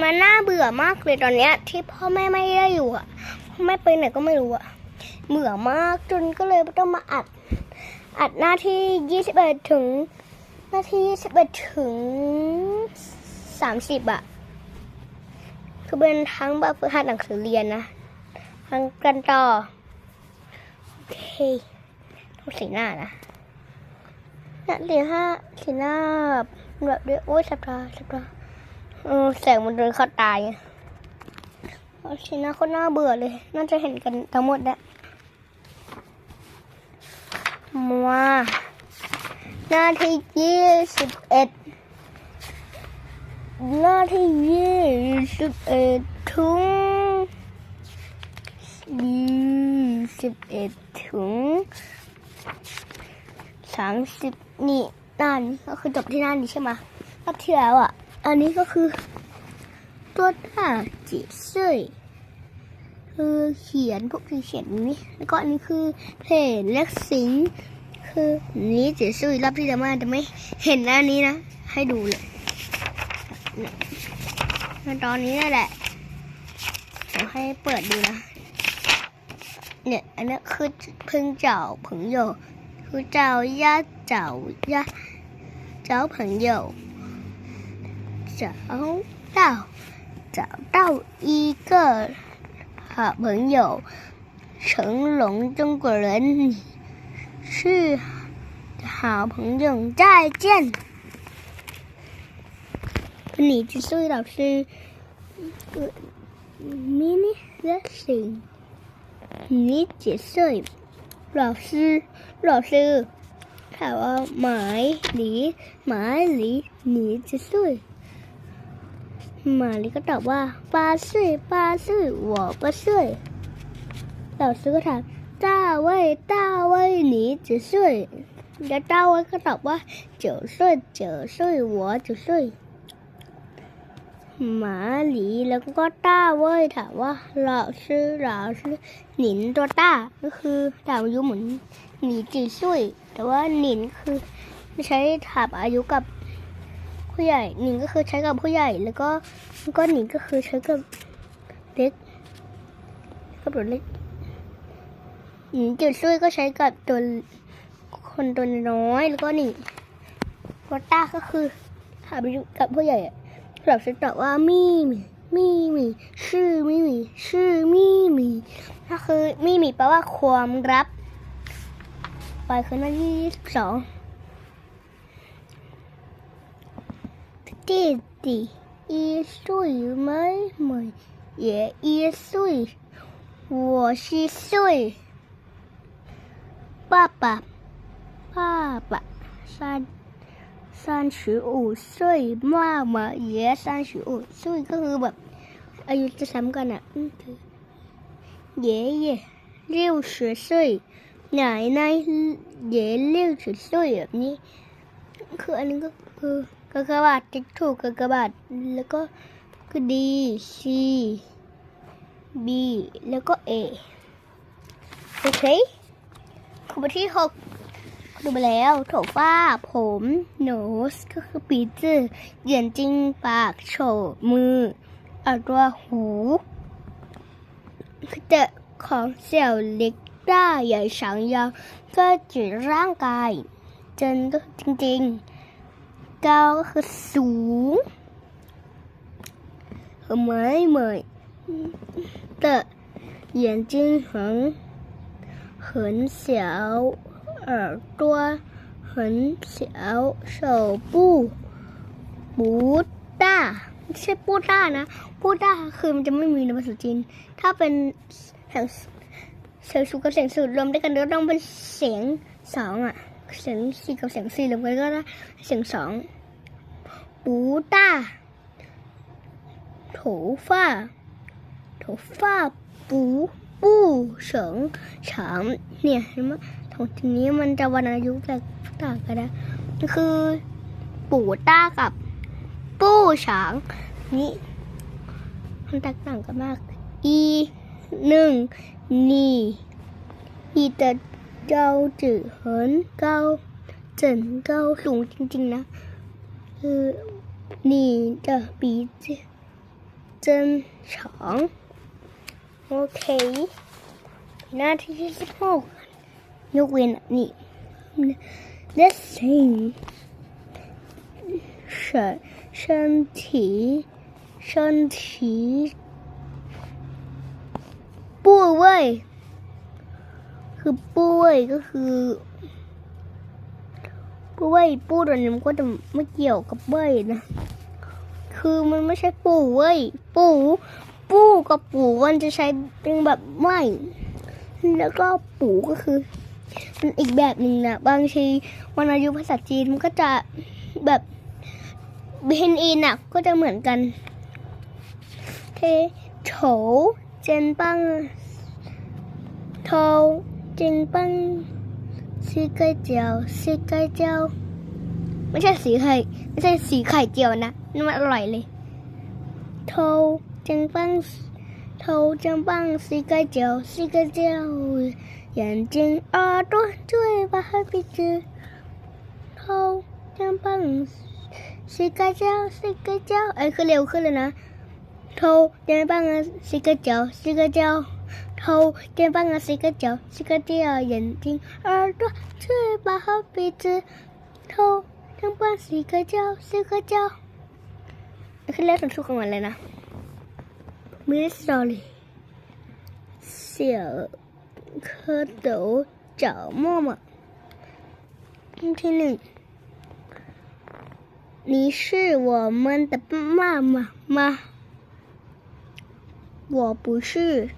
มันน่าเบื่อมากเลยตอนเนี้ย ที่พ่อแม่ไม่ได้อยู่อะพ่อแม่ไปไหนก็ไม่รู้อะเบื่อมากจนก็เลยต้องมาอัด อัดหน้าที่ยี่สิบเอ็ดถึง หน้าที่ยี่สิบเอ็ดถึงสามสิบอะคือเป็นทั้งแบบฝึกหัดหนังสือเรียนนะทั้งกันต่อ โอเคต้องสีหน้านะนี่ยสีหน้าสีหน้าแบบด้วยโอ้ยสับตาสับตา แสงมันเดินเข้าตายไงเอาสีหน้าคนน่าเบื่อเลย น่าจะเห็นกันทั้งหมดแหละมาหน้าที่ยี่สิบเอ็ดหน้าที่ยี่สิบเอ็ดถึงยี่สิบเอ็ดถึงสามสิบนี่นั่นก็คือจบที่นั่นนี่ใช่ไหมรอบที่แล้วอะ อันนี้ก็คือ ตัวหน้าจีเซ่คือเขียนพวกที่เขียนนี้แล้วก็อันนี้คือเพจเล็กสิงคือนี้จีเซ่รับที่จะมาจะไม่เห็นอันนี้นะ ให้ดูเลยตอนนี้นั่นแหละผมให้เปิดดูนะเนี่ยอันนี้คือพึ่งเจ้าผงโยคือเจ้าย่าเจ้าย่าเจ้าผงโย 找到找到一个好朋友，成龙中国人，是好朋友，再见。跟你是数学老师，mini lesson，你几岁？老师，老师，看我买梨，买梨，你几岁？ หมาลีก็ตอบว่าปลาซื่อปลาซื่อหัวปลาซื่อเหล่าซื้อก็ถามต้าเว่ยต้าเว่ยหนีจืซื่อแล้วต้าเว่ยก็ตอบว่าเจ๋อซื่อเจ๋อซื่อหัวจ๋ซื่อหมาหลีแล้วก็ต้าเว้ยถามว่าเราชื่อเราชื่อหนินตัวต้าก็คือถาอายุเหมือนหนีจีซุยแต่ว่าหนินคือ ใช้ถามอายุกับ ผู้ใหญ่หนินก็คือใช้กับผู้ใหญ่ แล้วก็แล้วก็หนินก็คือใช้กับเล็กกับตัวเล็กหนินจีซุยก็ใช้กับตัวคนตัวน้อยแล้วก็หนิตัวต้าก็คือถามอายุกับผู้ใหญ่อะ老师ตอบว่ามีมีมีมีชื่อมีมีชื่อมีมีก็คือมีมีแปลว่าความลับไปคือหน้าที่สอง 弟弟一岁妹妹也一岁，我七岁。爸爸，爸爸，三三十五岁妈妈也三十五岁ก็คือแบบอายุจะซ้ำกันอ่ะอืมคือ爷爷六十岁奶奶也六十岁แบบนี้คืออันนี้ก็คือ กากบาทติ๊กถูกกากบาทแล้วก็คือ D C B แล้วก็ A โอเคคูบที่หกดูไปแล้วโถฟ้าผมโนสก็คือปีจื้อเหยียนจริงปากโฉมืออัตัวหูคือจะของเสี่ยวเล็กได้ใหญ่ฉางยาวก็จืดร่างกายจนก็จริงๆ เก้าก็คือสูงเหมยเหมย的眼睛很很小。耳朵很小，手部不大ไม่ใช่ปูด้านะปูด้าคือมันจะไม่มีในภาษาจีน ถ้าเป็นเสียงเสียงสูงกับเสียงสูดรวมด้วยกันก็ต้องเป็นเสียงสองอ่ะ เสียงสี่กับเสียงสี่รวมกันก็ได้เสียงสองปูต้าโถฟ้าโถฟ้าปูปูเฉิงเฉิงเนี่ยเห็นไหมสองทีนี้มันจะวันอายุแตกต่างกันนะคือ ปูต้ากับ ปูเฉางนี่มันแตกต่างกันมากอีหนึ่งนี่อีจะ จื่อเหินเก้าเจินเก้าสูงจริงๆนะคือนี่จะปี 正常โอเค หน้าที่ที่สิบหกยกเว้นอันนี่ Let's sing 身身体身体部位 คือปุ้ยก็คือปุ้ยปู้ตัวนี้มันก็จะไม่เกี่ยวกับเว้ยนะ คือมันไม่ใช่ปู่เว้ย ปู่ปู่กับปู่มันจะใช้เป็นแบบไม่ แล้วก็ปู่ก็คือมันอีกแบบหนึ่งนะบางทีวันอายุภาษาจีนมันก็จะแบบเบนอินอะก็จะเหมือนกันเทโฉเจนปังโท เจนปังซีไก่เจียวซีไก่เจียวไม่ใช่สีไข่ไม่ใช่สีไข่เจียวนะนี่มันอร่อยเลยโทเจนปังโทเจนปังซีไก่เจียวซีไก่เจียว眼睛耳朵嘴巴和鼻子头肩膀สิกาเจ้าสิกาเจ้าไอ้ยคือเร็วขึ้นเลยนะโทรเดินบ้างอะสิกาเจ้าสิกาเจ้าโ 头肩膀是一个脚，是个脚，眼睛、耳朵、嘴巴和鼻子。头肩膀是个脚，是个脚。你今两在做什么来呢？Miss 小蝌蚪找妈妈。听听，你是我们的妈妈吗？我不是。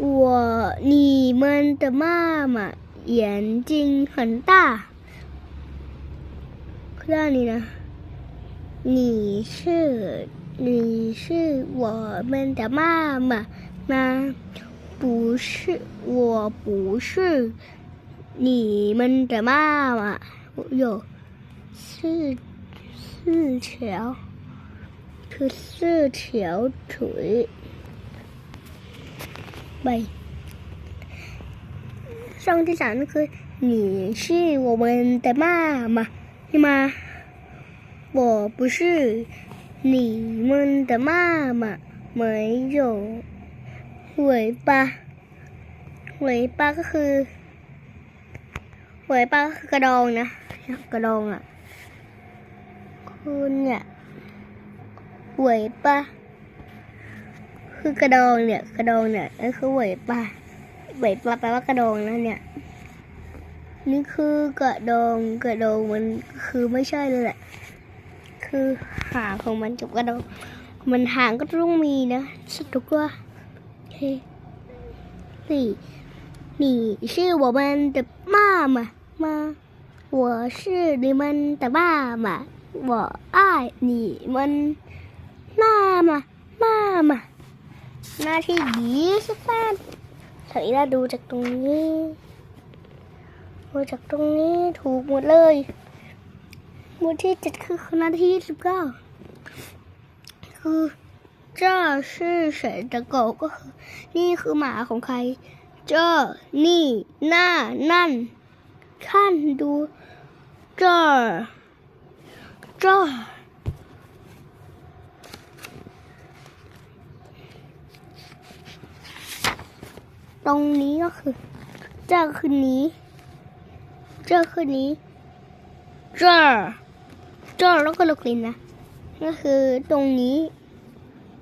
我你们的妈妈眼睛很大。那你呢？你是你是我们的妈妈吗？不是，我不是你们的妈妈。有。四四条คือ四条腿 ไปช่องที่สามก็คือ你是我们的妈妈ใช่ไหม我不是你们的妈妈没有尾巴尾巴ก็คือ尾巴ก็คือกระดองนะกระดองอ่ะคือเนี่ยเหวยปะ คือกระดองเนี่ย กระดองเนี่ยนั่นคือเหวยปะเหวยปะแปลว่ากระดองนะเนี่ย นี่คือกระดองกระดองมันคือไม่ใช่เลยแหละ คือหางของมันกับกระดอง มันหางก็ต้องมีนะสักตัวโอเคสี่你是我们的妈妈吗？我是你们的妈妈。我爱你们妈妈妈妈 หน้าที่ยี่สิบแปดสาริดาดูจากตรงนี้ดูจากตรงนี้ถูกหมดเลยหมดที่เจ็ดคือหน้าที่ยี่สิบเก้าคือเจ้าชื่อเฉตะโกก็คือนี่คือหมาของใคร เจ้านี่หน้านั่นขั้นดูเจ้าเจ้า ตรงนี้ก็คือ เจอคืนนี้ เจอคืนนี้ เจอเจอแล้วก็ลูกลินนะก็คือตรงนี้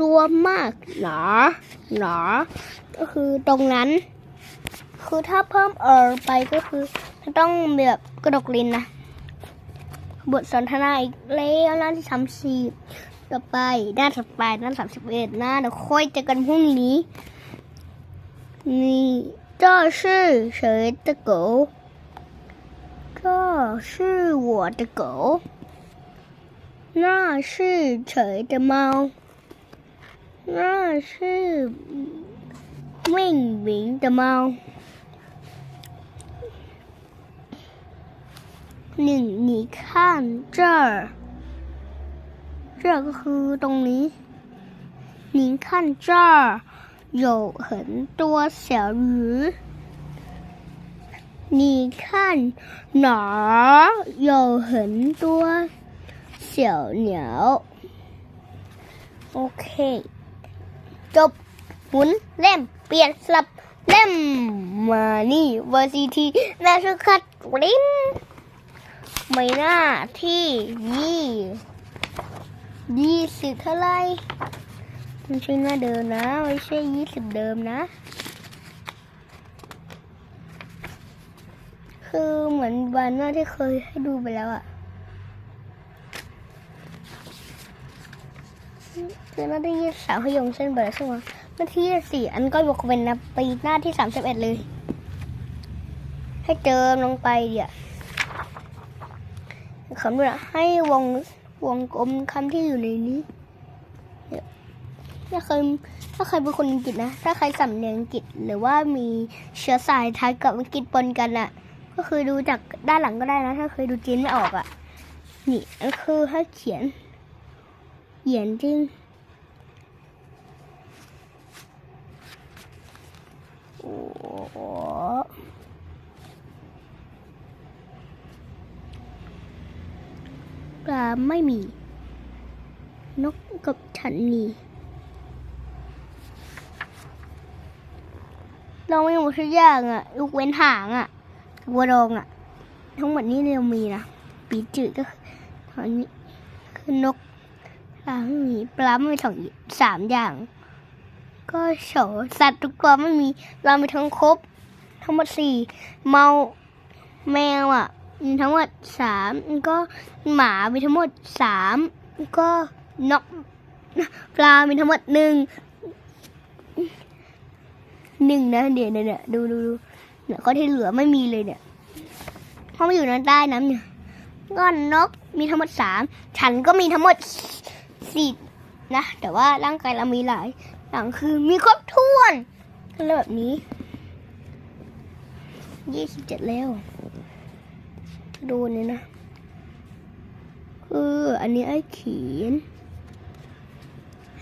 ตัวมากหนอหนอก็คือตรงนั้น คือถ้าเพิ่มเออไปก็คือต้องแบบกระดกลินนะบทสนทนาอีกแล้วหน้าที่สามสิบต่อไปหน้าถัดไปหน้าสามสิบเอ็ดหน้าเดี๋ยวค่อยเจอกันพรุ่งนี้ 你这是谁的狗这是我的狗那是谁的猫？那是命名的猫。你你看这儿这个喝东西你看这儿。有很多小鱼你看哪儿有很多小鸟 โอเค จบ หมุนเล่ม เปลี่ยนสลับเล่ม มานี่วอซีทีนาสุขัดลิ้มไม่หน้าที่ยี่ยี่สิบเท่าไหร ไม่ใช่หน้าเดิมนะไม่ใช่ยี่สิบเดิมนะ คือเหมือนวันหน้าที่เคยให้ดูไปแล้วอะคือหน้าที่ยี่สิบสามพยงเส้นเบอร์ใช่ไหมหน้าที่ยี่สี่อันก็ยกเว้นนะไปหน้าที่สามสิบเอ็ดเลย ให้เติมลงไปเดี๋ยวคำด้วยนะให้วงวงกลมคำที่อยู่ในนี้ ถ้าเคยถ้าใครเป็นคนอังกฤษนะ ถ้าใครสำเนียงอังกฤษหรือว่ามีเชื้อสายไทยกับอังกฤษปนกันอะก็คือดูจากด้านหลังก็ได้นะ ถ้าเคยดูจีนไม่ออกอะนี่อันคือให้เขียนเหยียนจริงโอ้ปลาไม่มี นกกับฉันมี เราไม่หมดทุกอย่างอะยกเว้นหางอะกัวัวดองอะ ทั้งหมดนี้เรามีนะปีจืดก็อตอนนี้คือนกปลาไม่มีปลาไม่มีสองสามอย่าง ก็โฉสัตว์ทุกตัวไม่มี เรามีทั้งครบ ทั้งหมดสี่เมาแมวอะมีทั้งหมดสามก็หมามีทั้งหมดสามก็นกปลามีทั้งหมดหนึ่ง หนึ่งนะเดี๋ยวเนี่ยเนี่ยดูดูดูเนี่ยข้อที่เหลือไม่มีเลยเนี่ยเพราะมันอยู่ในใต้น้ำเนี่ยก้อนนกมีทั้งหมดสามฉันก็มีทั้งหมดสี่นะ แต่ว่าร่างกายเรามีหลายอย่างคือมีครบถ้วนก็แบบนี้ยี่สิบเจ็ดแล้ว ดูเนี่ยนะคืออันนี้ไอ้เขียน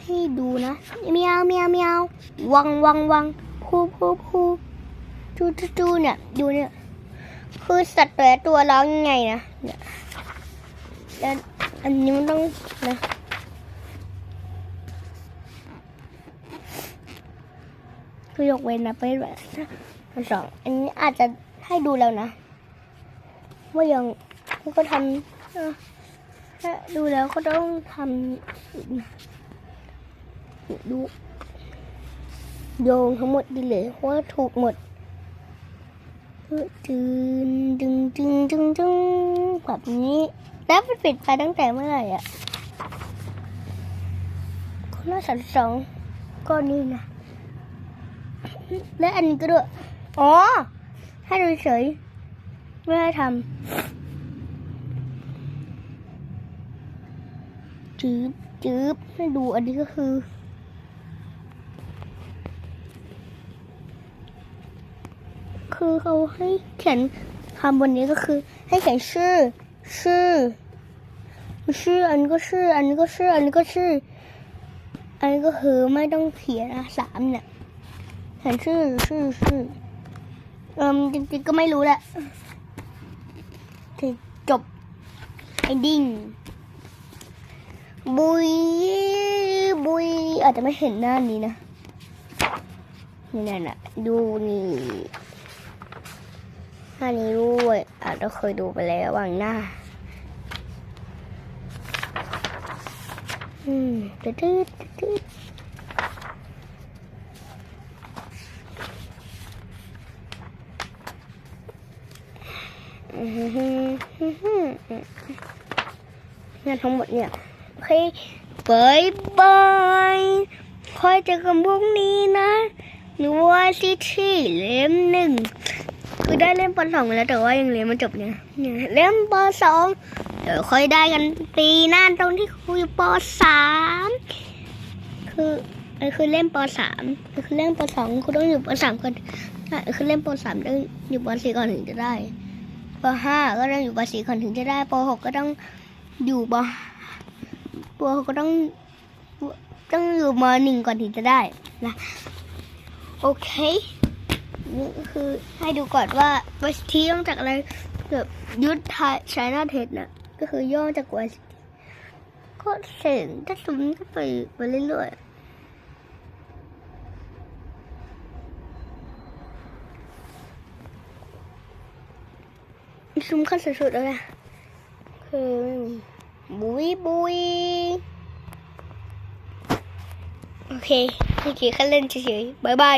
ให้ดูนะเมียวเมียวเมียววังวังวัง พูพูพูจูจูจูเนี่ยดูเนี่ยคือสัตว์แต่ละตัวร้องยังไงนะเนี่ยแล้วอันนี้มันต้องนะคือยกเว้นนะไปแบบอันสองอันนี้อาจจะให้ดูแล้วนะว่ายังก็ทำถ้าดูแล้วก็ต้องทำดู โยงทั้งหมดดีเลยเพราะว่าถูกหมดจึงจึงจึงจึงจึงแบบนี้ แล้วมันปิดไปตั้งแต่เมื่อไหร่อะคนละสันสองก้อนนี้นะ และอันนี้ก็ด้วย อ๋อ ให้ดูเฉยไม่ให้ทำจืบจืบให้ดูอันนี้ก็คือ คือเขาให้เขียนคำบนนี้ก็คือ ให้เขียนชื่อ ชื่อ ชื่ออันก็ชื่อ อันนี้ก็ชื่อ อันนี้ก็ชื่อ อันนี้ก็คือไม่ต้องเขียนนะสามเนี่ยเขียนชื่อชื่อชื่อเอิมจริงๆก็ไม่รู้แหละโอเคจบไอ้ดิ้งบุยบุยอาจจะไม่เห็นหน้านี้นะนี่ยนะดูนี่ หน้านี้ด้วยอาจจะเคยดูไปแล้ววางหน้า อืมตืดตืดตืดอือหือหือหือหือเนี่ยทั้งหมดเนี่ยโอเคบายบายคอยเจอกันพรุ่งนี้นะหนูว่าที่ที่เล่มหนึ่ง คือได้เล่มปสองแล้วแต่ว่ายังเรียนไมาจบเนี่ยเล่มปสองเดี๋ยวค่อยได้กันปีหน้าตรงที่คุยปสามคือเออคือเล่มปสามคือเล่มปสองคุณต้องอยู่ปสามก่อนคือเล่มปสามต้องอยู่ปสี่ก่อนถึงจะได้ปห้าก็ต้องอยู่ปสี่ก่อนถึงจะได้ปหกก็ต้องอยู่ปปหกก็ต้องต้องอยู่มหนึ่งก่อนถึงจะได้นะโอเค นี่คือให้ดูก่อนว่าวัสทีย่อจากอะไรแบบยุทธไชน่าเทสน่ะก็คือย่อจากวัสก็ราะแสงถ้าซูมเข้าไปไปเรื่อยๆซูมเข้าสุดๆเลยอะคือบุยบุยโอเคเมื่อกี้แค่เล่นเฉยๆบายบาย